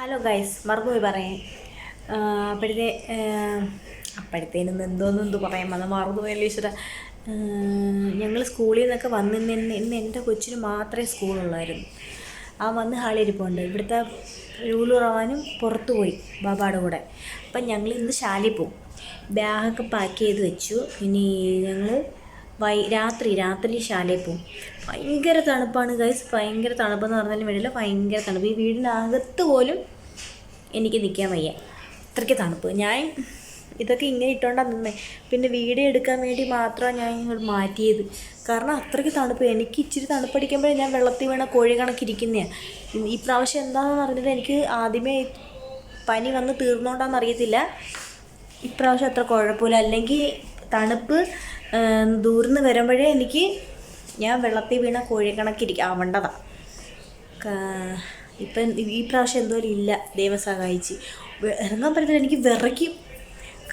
Hello guys മറന്നുപോയി പറയാൻ അപ്പോഴത്തെ അപ്പോഴത്തേനും എന്തോന്നും എന്ത് പറയാൻ വന്ന? മറന്നുപോയല്ലോ ഈശ്വര. ഞങ്ങൾ സ്കൂളിൽ നിന്നൊക്കെ വന്ന് ഇന്ന് എന്റെ കൊച്ചിന് മാത്രമേ സ്കൂളുള്ളായിരുന്നു. ആ വന്ന് ഹാളിരിപ്പുണ്ട് ഇവിടുത്തെ രൂലു റവാനും പുറത്തു പോയി ബാബാടെ കൂടെ. അപ്പം ഞങ്ങൾ ഇന്ന് ശാലയിൽ പോവും. ബാഗൊക്കെ പാക്ക് ചെയ്ത് വെച്ചു. ഇനി ഞങ്ങൾ വൈ രാത്രി രാത്രി ശാലയിൽ പോവും ഭയങ്കര തണുപ്പാണ് ഗൈസ് ഭയങ്കര തണുപ്പെന്ന് പറഞ്ഞാലും വേണ്ടില്ല ഭയങ്കര തണുപ്പ്. ഈ വീടിനകത്ത് പോലും എനിക്ക് നിൽക്കാൻ വയ്യ. അത്രയ്ക്ക് തണുപ്പ്. ഞാൻ ഇതൊക്കെ ഇങ്ങനെ ഇട്ടുകൊണ്ടാണ് നിന്നേ. പിന്നെ വീഡിയോ എടുക്കാൻ വേണ്ടി മാത്രമാണ് ഞാൻ ഇങ്ങോട്ട് മാറ്റിയത്. കാരണം അത്രയ്ക്ക് തണുപ്പ്. എനിക്ക് ഇച്ചിരി തണുപ്പടിക്കുമ്പോഴേ ഞാൻ വെള്ളത്തിൽ വീണ കോഴി കണക്കിരിക്കുന്നതാണ് ഈ പ്രാവശ്യം എന്താണെന്ന് പറഞ്ഞത് എനിക്ക് ആദ്യമേ പനി വന്ന് തീർന്നോണ്ടാന്ന് അറിയത്തില്ല. ഇപ്രാവശ്യം അത്ര കുഴപ്പമില്ല. അല്ലെങ്കിൽ തണുപ്പ് ദൂർന്ന് വരുമ്പോഴേ എനിക്ക് ഞാൻ വെള്ളത്തിൽ വീണ കോഴി കണക്കിരിക്കും ആവേണ്ടതാണ് ഇപ്പം ഈ പ്രാവശ്യം എന്തോലും ഇല്ല ദൈവം സഹായിച്ച്. ഇറങ്ങാൻ പറ്റത്തില്ല എനിക്ക് വിറയ്ക്കും.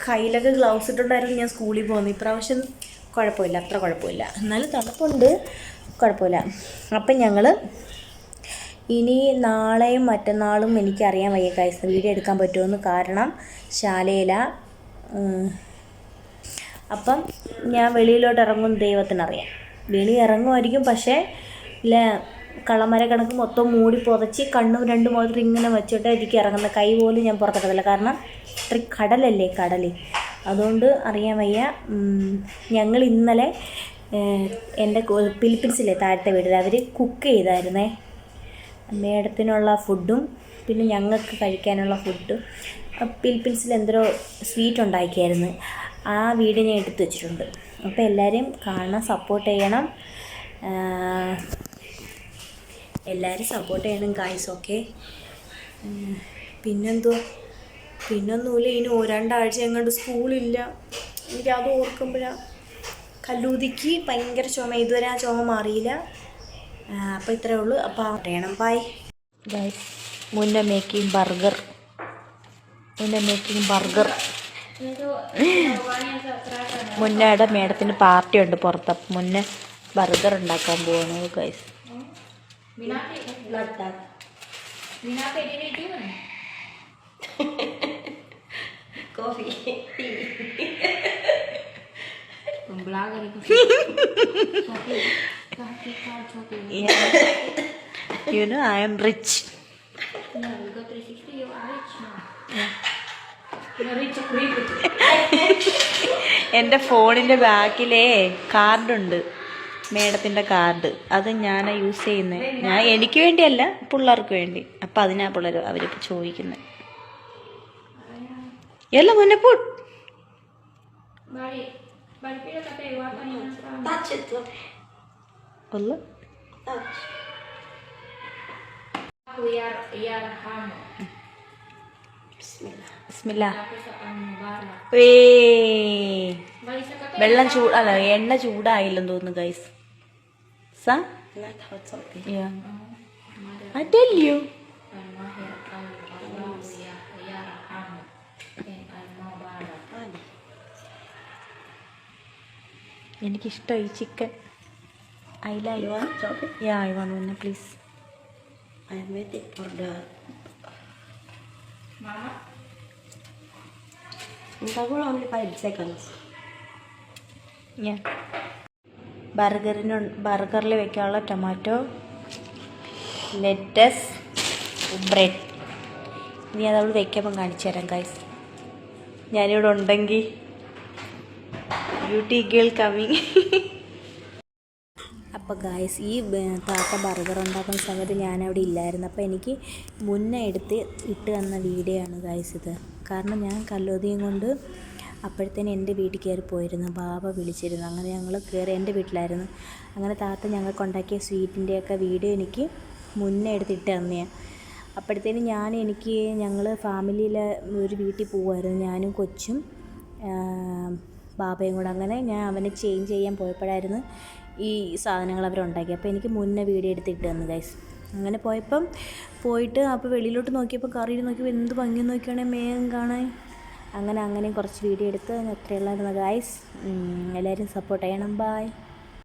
കയ്യിലൊക്കെ ഗ്ലൗസ് ഇട്ടുണ്ടായിരുന്നു ഞാൻ സ്കൂളിൽ പോകുന്നത്. ഇപ്രാവശ്യം കുഴപ്പമില്ല അത്ര കുഴപ്പമില്ല. എന്നാലും തണുപ്പുണ്ട് കുഴപ്പമില്ല. അപ്പം ഞങ്ങൾ ഇനി നാളെയും മറ്റന്നാളും എനിക്കറിയാൻ വയ്യ കൈസ് വീഡിയോ എടുക്കാൻ പറ്റുമെന്ന് കാരണം ശാലയില അപ്പം ഞാൻ വെളിയിലോട്ട് ഇറങ്ങും ദൈവത്തിനറിയാം. വെളി ഇറങ്ങുമായിരിക്കും പക്ഷേ ഇല്ല കള്ളമര കണക്ക് മൊത്തം മൂടി പുതച്ച് കണ്ണും രണ്ട് മാത്രം ഇങ്ങനെ വെച്ചിട്ട് എനിക്ക് ഇറങ്ങുന്ന കൈ പോലും ഞാൻ പുറത്തെടുത്തില്ല കാരണം ഇത്ര കടലല്ലേ കടൽ അതുകൊണ്ട് അറിയാൻ വയ്യ. ഞങ്ങൾ ഇന്നലെ എന്റെ ഫിലിപ്പീൻസിലെ താഴത്തെ വീട്ടിൽ അവർ കുക്ക് ചെയ്തായിരുന്നേ. മേഡത്തിനുള്ള ഫുഡും പിന്നെ ഞങ്ങൾക്ക് കഴിക്കാനുള്ള ഫുഡും ഫിലിപ്പീൻസിൽ എന്തോ സ്വീറ്റ് ഉണ്ടാക്കിയായിരുന്നു. ആ വീഡിയോ ഞാൻ എടുത്തു വെച്ചിട്ടുണ്ട്. അപ്പോൾ എല്ലാവരും കാണണം സപ്പോർട്ട് ചെയ്യണം. എല്ലാവരും സപ്പോർട്ട് ചെയ്യണം ഗായ്സ് ഓക്കെ പിന്നെന്തോ പിന്നൊന്നുമില്ല ഇനി ഒരാണ്ടാഴ്ച രണ്ടാഴ്ച എങ്ങോട്ട് സ്കൂളില്ല. എനിക്ക് അത് ഓർക്കുമ്പോഴാണ് കല്ലൂതിക്ക് ഭയങ്കര ചുമ ഇതുവരെ ആ ചുമ മാറിയില്ല. അപ്പോൾ ഇത്രയേ ഉള്ളൂ. അപ്പോൾ പറയണം. Bye guys Munne burger Munne burger മുന്നേടെ മേഡത്തിന് പാർട്ടി ഉണ്ട് പുറത്ത്. അപ്പം മുന്നേ ബർഗർ ഉണ്ടാക്കാൻ പോവാണ് guys. You know I'm rich എന്റെ ഫോണിന്റെ ബാക്കിലേ കാർഡുണ്ട് മേഡത്തിന്റെ കാർഡ് അത് ഞാൻ യൂസ് ചെയ്യുന്നത് ഞാൻ എനിക്ക് വേണ്ടിയല്ല പിള്ളേർക്ക് വേണ്ടി അപ്പം അതിനാ പിള്ളേർ അവരിപ്പോൾ ചോദിക്കുന്നത് എല്ല പോ Touch it. look. ഒന്ന് Touch. Bismillah. വെള്ളം ചൂടല്ല എണ്ണ ചൂടായില്ലെന്ന് തോന്നുന്നു ഗൈസ് എനിക്കിഷ്ട ഈ ചിക്കൻ അയില I want please I'm waiting for the ബർഗറിന് ബർഗറിൽ വെക്കാനുള്ള ടൊമാറ്റോ ലെറ്റസ് ബ്രെഡ് ഇനി അത് അവൾ വെക്കുമ്പം കാണിച്ചു തരാം ഗൈസ് ഞാനിവിടെ ഉണ്ടെങ്കിൽ ബ്യൂട്ടി ഗേൾ കമ്മിങ് അപ്പോൾ ഗായ്സ് ഈ താത്ത ബർഗർ ഉണ്ടാക്കുന്ന സമയത്ത് ഞാനവിടെ ഇല്ലായിരുന്നു. അപ്പോൾ എനിക്ക് മുന്നേ എടുത്ത് ഇട്ട് തന്ന വീഡിയോ ആണ് ഗായ്സ് ഇത്. കാരണം ഞാൻ കല്ലോതിയും കൊണ്ട് അപ്പോഴത്തേന് എന്റെ വീട്ടിൽ കയറി പോയിരുന്നു. ബാബ വിളിച്ചിരുന്നു. അങ്ങനെ ഞങ്ങൾ കയറി എന്റെ വീട്ടിലായിരുന്നു. അങ്ങനെ താത്ത ഞങ്ങൾക്ക് ഉണ്ടാക്കിയ സ്വീറ്റിന്റെയൊക്കെ വീഡിയോ എനിക്ക് മുന്നേ എടുത്ത് ഇട്ട് തന്നെയാണ് അപ്പോഴത്തേന് ഞാൻ എനിക്ക് ഞങ്ങൾ ഫാമിലിയിലെ ഒരു വീട്ടിൽ പോകുമായിരുന്നു ഞാനും കൊച്ചും ബാബയും കൂടെ. അങ്ങനെ ഞാൻ അവനെ ചേഞ്ച് ചെയ്യാൻ പോയപ്പോഴായിരുന്നു ഈ സാധനങ്ങൾ അവരുണ്ടാക്കി. അപ്പോൾ എനിക്ക് മുന്നേ വീഡിയോ എടുത്തിട്ട് തന്നു ഗൈസ് അങ്ങനെ പോയപ്പം പോയിട്ട് അപ്പോൾ വെളിയിലോട്ട് നോക്കിയപ്പോൾ കറിയിൽ നോക്കിയപ്പോൾ എന്ത് ഭംഗി നോക്കിയാണെങ്കിൽ മേഘം കാണാൻ. അങ്ങനെ അങ്ങനെ കുറച്ച് വീഡിയോ എടുത്ത് അത്രയുള്ളായിരുന്നു ഗൈസ് എല്ലാവരും സപ്പോർട്ട് ചെയ്യണം. ബായ്